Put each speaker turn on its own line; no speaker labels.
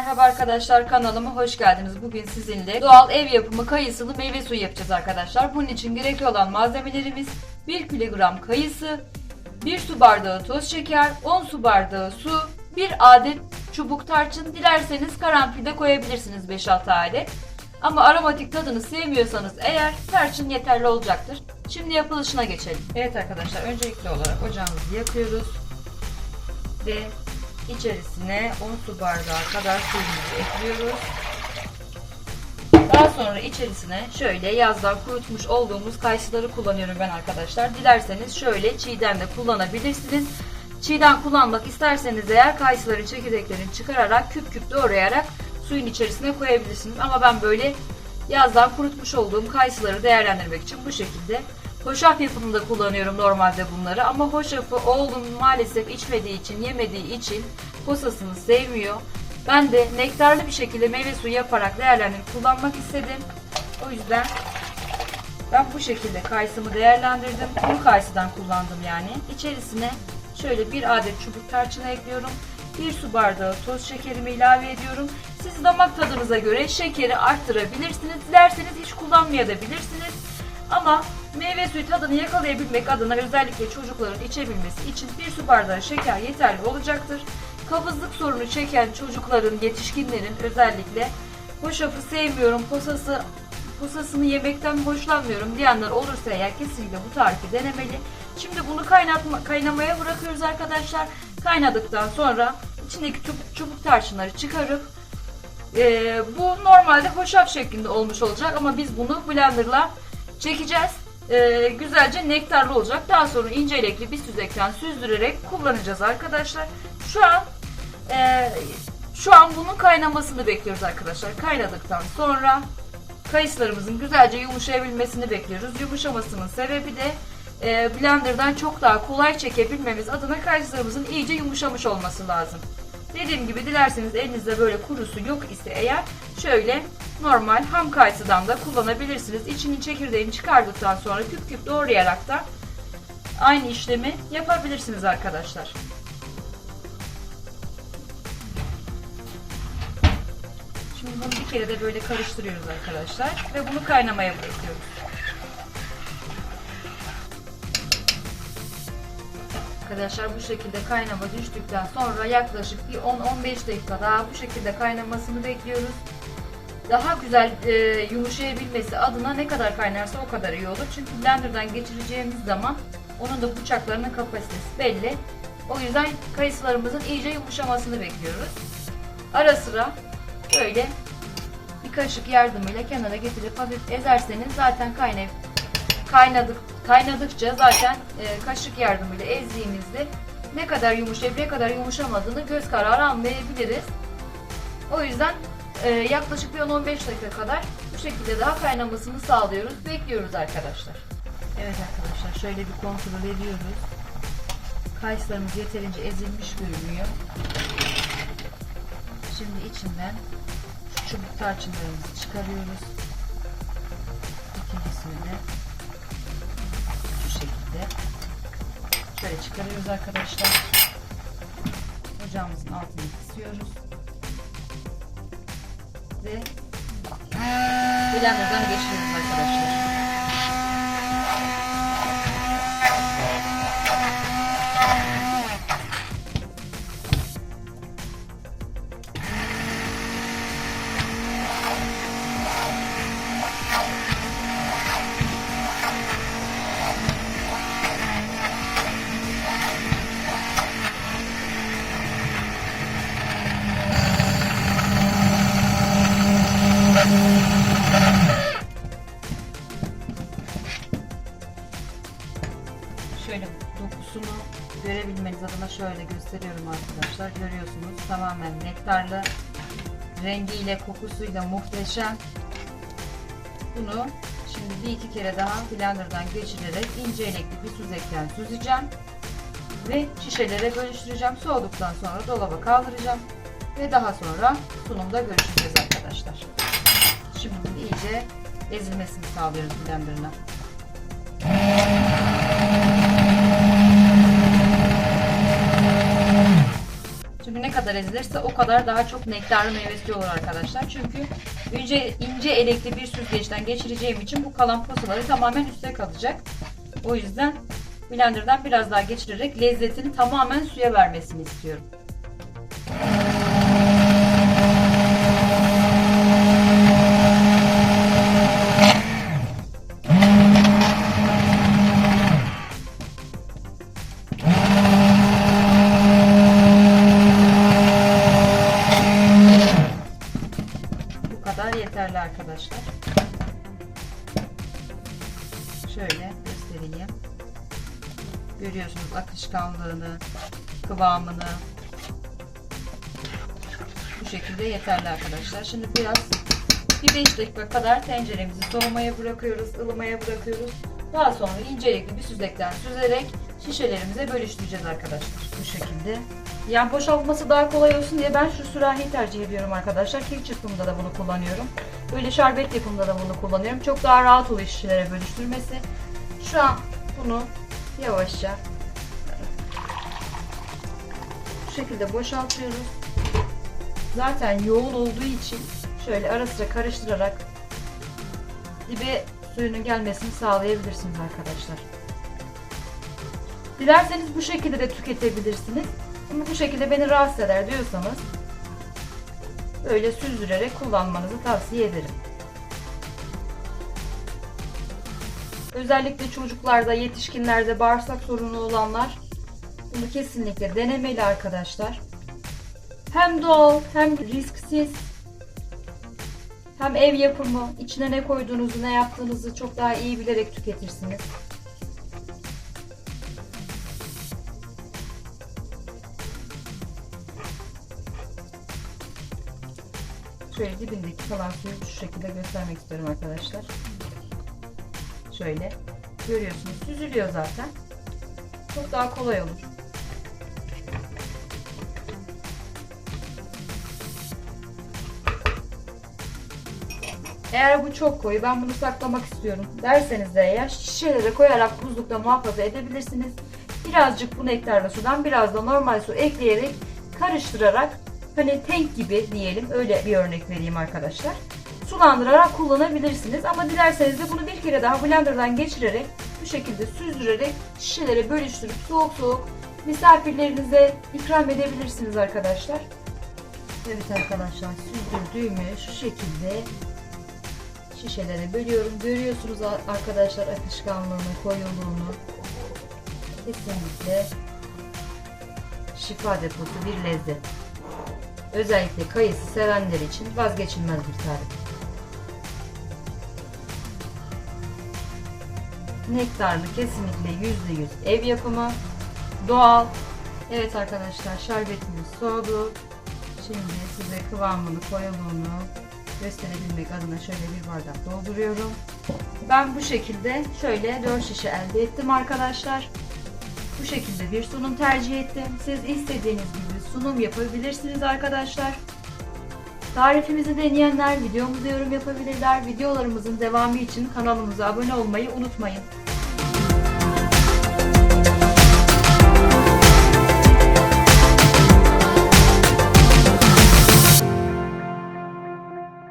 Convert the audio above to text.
Merhaba arkadaşlar kanalıma hoş geldiniz. Bugün sizinle doğal ev yapımı kayısılı meyve suyu yapacağız arkadaşlar. Bunun için gerekli olan malzemelerimiz 1 kilogram kayısı, 1 su bardağı toz şeker, 10 su bardağı su, 1 adet çubuk tarçın. Dilerseniz karanfil de koyabilirsiniz 5-6 adet. Ama aromatik tadını sevmiyorsanız eğer tarçın yeterli olacaktır. Şimdi yapılışına geçelim. Evet arkadaşlar öncelikli olarak ocağımızı yakıyoruz. Ve içerisine 10 su bardağı kadar suyumuzu ekliyoruz. Daha sonra içerisine şöyle yazdan kurutmuş olduğumuz kayısıları kullanıyorum ben arkadaşlar. Dilerseniz şöyle çiğden de kullanabilirsiniz. Çiğden kullanmak isterseniz eğer kayısıların çekirdeklerini çıkararak küp küp doğrayarak suyun içerisine koyabilirsiniz. Ama ben böyle yazdan kurutmuş olduğum kayısıları değerlendirmek için bu şekilde Hoşaf yapımında kullanıyorum normalde bunları ama hoşafı oğlum maalesef içmediği için, yemediği için posasını sevmiyor. Ben de nektarlı bir şekilde meyve suyu yaparak değerlendirip kullanmak istedim. O yüzden ben bu şekilde kayısımı değerlendirdim. Kuru kayısıdan kullandım yani. İçerisine şöyle bir adet çubuk tarçın ekliyorum. Bir su bardağı toz şekerimi ilave ediyorum. Siz damak tadınıza göre şekeri arttırabilirsiniz. Dilerseniz hiç kullanmayabilirsiniz. Ama meyve suyu tadını yakalayabilmek adına özellikle çocukların içebilmesi için bir su bardağı şeker yeterli olacaktır. Kabızlık sorunu çeken çocukların, yetişkinlerin özellikle hoşafı sevmiyorum, posası posasını yemekten hoşlanmıyorum diyenler olursa eğer kesinlikle bu tarifi denemeli. Şimdi bunu kaynatma, kaynamaya bırakıyoruz arkadaşlar. Kaynadıktan sonra içindeki çubuk, çubuk tarçınları çıkarıp e, bu normalde hoşaf şeklinde olmuş olacak ama biz bunu blenderla çekeceğiz. Ee, güzelce nektarlı olacak. Daha sonra ince elekli bir süzekten süzdürerek kullanacağız arkadaşlar. Şu an e, şu an bunun kaynamasını bekliyoruz arkadaşlar. Kaynadıktan sonra kayısılarımızın güzelce yumuşayabilmesini bekliyoruz. Yumuşamasının sebebi de e, blenderdan çok daha kolay çekebilmemiz adına kayısılarımızın iyice yumuşamış olması lazım. Dediğim gibi dilerseniz elinizde böyle kurusu yok ise eğer şöyle normal ham kayısıdan da kullanabilirsiniz. İçinin çekirdeğini çıkardıktan sonra küp küp doğrayarak da aynı işlemi yapabilirsiniz arkadaşlar. Şimdi bunu bir kere de böyle karıştırıyoruz arkadaşlar ve bunu kaynamaya bırakıyoruz. Arkadaşlar bu şekilde kaynama düştükten sonra yaklaşık bir 10-15 dakika daha bu şekilde kaynamasını bekliyoruz. Daha güzel e, yumuşayabilmesi adına ne kadar kaynarsa o kadar iyi olur. Çünkü blenderdan geçireceğimiz zaman onun da bıçaklarının kapasitesi belli. O yüzden kayısılarımızın iyice yumuşamasını bekliyoruz. Ara sıra böyle bir kaşık yardımıyla kenara getirip hafif ezerseniz zaten kaynayıp kaynadık kaynadıkça zaten e, kaşık yardımıyla ezdiğimizde ne kadar yumuşayıp ne kadar yumuşamadığını göz kararı anlayabiliriz. O yüzden e, yaklaşık bir 10-15 dakika kadar bu şekilde daha kaynamasını sağlıyoruz. Bekliyoruz arkadaşlar. Evet arkadaşlar şöyle bir kontrol ediyoruz. Kayısılarımız yeterince ezilmiş görünüyor. Şimdi içinden şu çubuk tarçınlarımızı çıkarıyoruz. İkincisini de şekilde şöyle çıkarıyoruz arkadaşlar. Ocağımızın altını kısıyoruz. Ve blenderdan geçiriyoruz arkadaşlar. Şöyle dokusunu görebilmeniz adına şöyle gösteriyorum arkadaşlar. Görüyorsunuz tamamen nektarlı. Rengiyle, kokusuyla muhteşem. Bunu şimdi bir iki kere daha blenderdan geçirerek ince elekli bir süzekten süzeceğim. Ve şişelere bölüştüreceğim. Soğuduktan sonra dolaba kaldıracağım. Ve daha sonra sunumda görüşeceğiz arkadaşlar. Şimdi iyice ezilmesini sağlıyoruz blenderına. Şimdi ne kadar ezilirse o kadar daha çok nektarlı meyvesi olur arkadaşlar. Çünkü ince, ince elekli bir süzgeçten geçireceğim için bu kalan posaları tamamen üstte kalacak. O yüzden blenderdan biraz daha geçirerek lezzetini tamamen suya vermesini istiyorum. Yeterli arkadaşlar. Şöyle göstereyim. Görüyorsunuz akışkanlığını, kıvamını. Bu şekilde yeterli arkadaşlar. Şimdi biraz bir 5 dakika kadar tenceremizi soğumaya bırakıyoruz, ılımaya bırakıyoruz. Daha sonra incelikli bir süzekten süzerek şişelerimize bölüştüreceğiz arkadaşlar. Bu şekilde. Yani boşaltması daha kolay olsun diye ben şu sürahiyi tercih ediyorum arkadaşlar. Kek çırpımında da bunu kullanıyorum. Böyle şerbet yapımında da bunu kullanıyorum. Çok daha rahat oluyor şişelere bölüştürmesi. Şu an bunu yavaşça bu şekilde boşaltıyoruz. Zaten yoğun olduğu için şöyle ara sıra karıştırarak dibe suyunun gelmesini sağlayabilirsiniz arkadaşlar. Dilerseniz bu şekilde de tüketebilirsiniz. Ama bu şekilde beni rahatsız eder diyorsanız böyle süzdürerek kullanmanızı tavsiye ederim. Özellikle çocuklarda, yetişkinlerde bağırsak sorunu olanlar bunu kesinlikle denemeli arkadaşlar. Hem doğal hem risksiz hem ev yapımı, içine ne koyduğunuzu, ne yaptığınızı çok daha iyi bilerek tüketirsiniz. Şöyle dibindeki kalan suyu şu şekilde göstermek istiyorum arkadaşlar. Şöyle görüyorsunuz süzülüyor zaten. Çok daha kolay olur. Eğer bu çok koyu ben bunu saklamak istiyorum derseniz de eğer şişelere koyarak buzlukta muhafaza edebilirsiniz. Birazcık bu nektarlı sudan biraz da normal su ekleyerek karıştırarak hani tank gibi diyelim öyle bir örnek vereyim arkadaşlar. Sulandırarak kullanabilirsiniz ama dilerseniz de bunu bir kere daha blenderdan geçirerek bu şekilde süzdürerek şişelere bölüştürüp soğuk soğuk misafirlerinize ikram edebilirsiniz arkadaşlar. Evet arkadaşlar süzdürdüğümü şu şekilde şişelere bölüyorum. Görüyorsunuz arkadaşlar akışkanlığını, koyuluğunu. Kesinlikle şifa deposu bir lezzet. Özellikle kayısı sevenler için vazgeçilmez bir tarif. Nektarlı kesinlikle %100 ev yapımı, doğal. Evet arkadaşlar şerbetimiz soğudu. Şimdi size kıvamını, koyuluğunu gösterebilmek adına şöyle bir bardak dolduruyorum. Ben bu şekilde şöyle 4 şişe elde ettim arkadaşlar. Bu şekilde bir sunum tercih ettim. Siz istediğiniz gibi sunum yapabilirsiniz arkadaşlar. Tarifimizi deneyenler videomuza yorum yapabilirler. Videolarımızın devamı için kanalımıza abone olmayı unutmayın.